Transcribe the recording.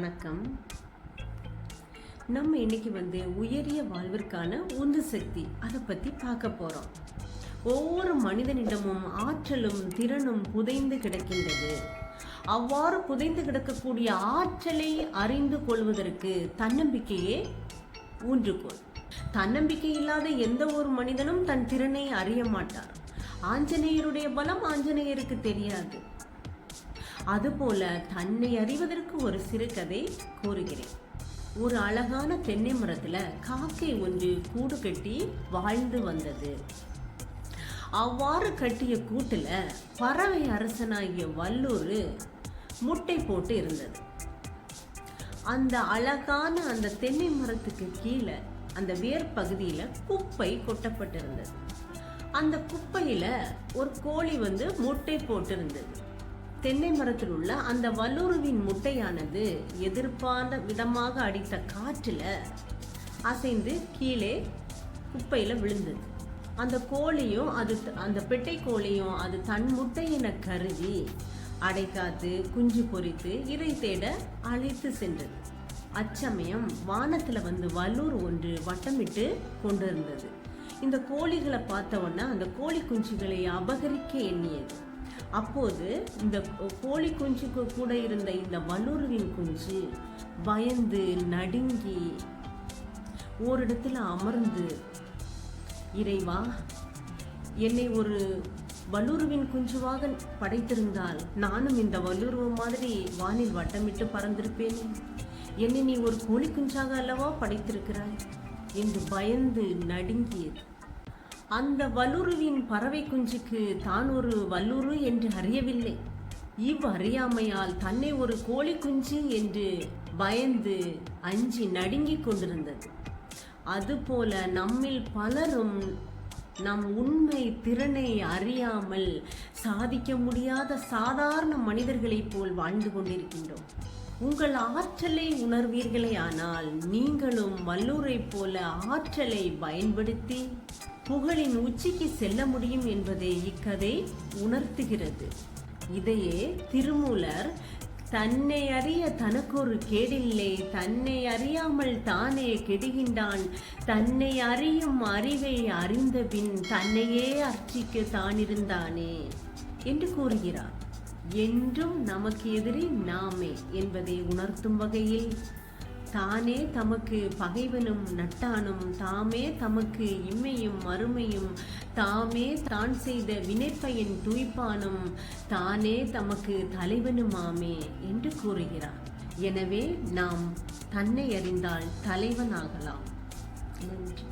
வணக்கம். நம்ம இன்னைக்கு வந்து உயரிய வாழ்விற்கான உந்து சக்தி அதை பற்றி பார்க்க போகிறோம் ஒவ்வொரு மனிதனிடமும் ஆற்றலும் திறனும் புதைந்து கிடக்கின்றது. அவ்வாறு புதைந்து கிடக்கக்கூடிய ஆற்றலை அறிந்து கொள்வதற்கு தன்னம்பிக்கையே ஊன்றுகோள் தன்னம்பிக்கை இல்லாத எந்த ஒரு மனிதனும் தன் திறனை அறிய மாட்டார். ஆஞ்சநேயருடைய பலம் ஆஞ்சநேயருக்கு தெரியாது. அதுபோல தன்னை அறிவதற்கு ஒரு சிறுகதை கூறுகிறேன். ஒரு அழகான தென்னை மரத்துல காக்கை ஒன்று கூடு கட்டி வாழ்ந்து வந்தது. அவ்வாறு கட்டிய கூட்டுல பறவை அரசனாகிய வல்லூர் முட்டை போட்டு இருந்தது. அந்த அழகான அந்த தென்னை மரத்துக்கு கீழே அந்த வேர் பகுதியில குப்பை கொட்டப்பட்டிருந்தது. அந்த குப்பையில ஒரு கோழி வந்து முட்டை போட்டிருந்தது. தென்னை மரத்தில் உள்ள அந்த வல்லுருவின் முட்டையானது எதிர்பார்ந்த விதமாக அடித்த காற்றில் அசைந்து கீழே குப்பையில் விழுந்தது. அந்த கோழியும் அது அந்த பெட்டை கோழியும் அது தன் முட்டையின கருதி அடைக்காத்து குஞ்சு பொரித்து இறை தேட அழைத்து சென்றது. அச்சமயம் வானத்தில் வந்து வல்லூர் ஒன்று வட்டமிட்டு கொண்டிருந்தது. இந்த கோழிகளை பார்த்த உடனே அந்த கோழி குஞ்சுகளை அபகரிக்க எண்ணியது. அப்போது இந்த கோழி குஞ்சுக்கு கூட இருந்த இந்த வல்லூருவின் குஞ்சு பயந்து நடுங்கி ஓரிடத்துல அமர்ந்து இறைவா என்னை ஒரு வல்லூருவின் குஞ்சுவாக படைத்திருந்தால் நானும் இந்த வல்லூருவ மாதிரி வானில் வட்டமிட்டு பறந்திருப்பேன். என்னை நீ ஒரு கோழி குஞ்சாக அல்லவா படைத்திருக்கிறாய்? என்று பயந்து நடுங்கியது. அந்த வல்லுருவின் பறவை குஞ்சுக்கு தான் ஒரு வல்லூரு என்று அறியவில்லை. இவ் அறியாமையால் தன்னை ஒரு கோழி குஞ்சு என்று பயந்து அஞ்சி நடுங்கிக் கொண்டிருந்தது. அதுபோல நம்மில் பலரும் நம் உண்மை திறனை அறியாமல் சாதிக்க முடியாத சாதாரண மனிதர்களைப் போல் வாழ்ந்து கொண்டிருக்கின்றோம். உங்கள் ஆற்றலை உணர்வீர்களே ஆனால் நீங்களும் வல்லூரைப் போல ஆற்றலை பயன்படுத்தி புகழின் உச்சிக்கு செல்ல முடியும் என்பதை இக்கதை உணர்த்துகிறது. இதையே திருமூலர் தன்னை அறிய தனக்கொரு கேடில்லை தன்னை அறியாமல் தானே கெடுகின்றான் தன்னை அறியும் அறிவை அறிந்தபின் தன்னையே அர்ச்சிக்க தானிருந்தானே என்று கூறுகிறார். என்றும் நமக்கு எதிரே நாமே என்பதை உணர்த்தும் வகையில் தானே தமக்கு பகைவனும் நட்டானும் தாமே தமக்கு இம்மையும் மறுமையும் தாமே தான் செய்த வினைப்பயன் துய்ப்பானும் தானே தமக்கு தலைவனுமாமே என்று கூறுகிறார். எனவே நாம் தன்னை அறிந்தால் தலைவனாகலாம். நன்றி.